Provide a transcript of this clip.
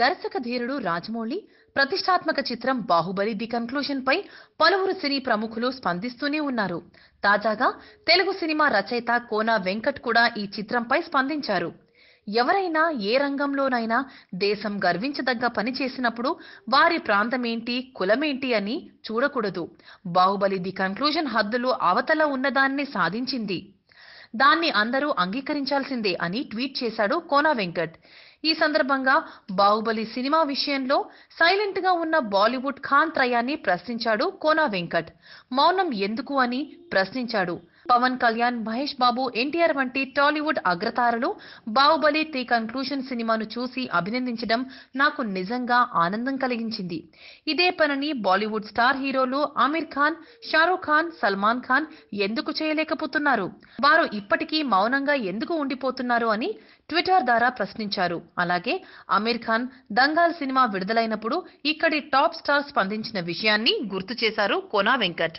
దర్శక ధీరుడు రాజమౌళి ప్రతిష్టాత్మక చిత్రం బాహుబలి ది కన్క్లూషన్ పై పలువురు సినీ ప్రముఖులు స్పందిస్తూనే ఉన్నారు. తాజాగా తెలుగు సినిమా రచయిత కోన వెంకట్ కూడా ఈ చిత్రంపై స్పందించారు. ఎవరైనా ఏ రంగంలోనైనా దేశం గర్వించదగ్గ పని చేసినప్పుడు వారి ప్రాంతమేంటి కులమేంటి అని చూడకూడదు. బాహుబలి ది కన్క్లూజన్ హద్దులు అవతల ఉన్నదాన్ని సాధించింది. దాన్ని అందరూ అంగీకరించాల్సిందే అని ట్వీట్ చేశాడు కోనా వెంకట్. ఈ సందర్భంగా బాహుబలి సినిమా విషయంలో సైలెంట్గా ఉన్న బాలీవుడ్ ఖాన్ త్రయాన్ని ప్రశ్నించాడు కోనా వెంకట్. మౌనం ఎందుకు అని ప్రశ్నించాడు. పవన్ కళ్యాణ్ మహేష్ బాబు ఎన్టీఆర్ వంటి టాలీవుడ్ అగ్రతారలు బాహుబలి ది కన్క్లూషన్ సినిమాను చూసి అభినందించడం నాకు నిజంగా ఆనందం కలిగించింది. ఇదే పనిని బాలీవుడ్ స్టార్ హీరోలు ఆమిర్ ఖాన్ షారూఖ్ ఖాన్ సల్మాన్ ఖాన్ ఎందుకు చేయలేకపోతున్నారు? వారు ఇప్పటికీ మౌనంగా ఎందుకు ఉండిపోతున్నారు అని ట్విట్టర్ ద్వారా ప్రశ్నించారు. అలాగే అమీర్ ఖాన్ దంగాల్ సినిమా విడుదలైనప్పుడు ఇక్కడి టాప్ స్టార్ స్పందించిన విషయాన్ని గుర్తు చేశారు కోనా వెంకట్.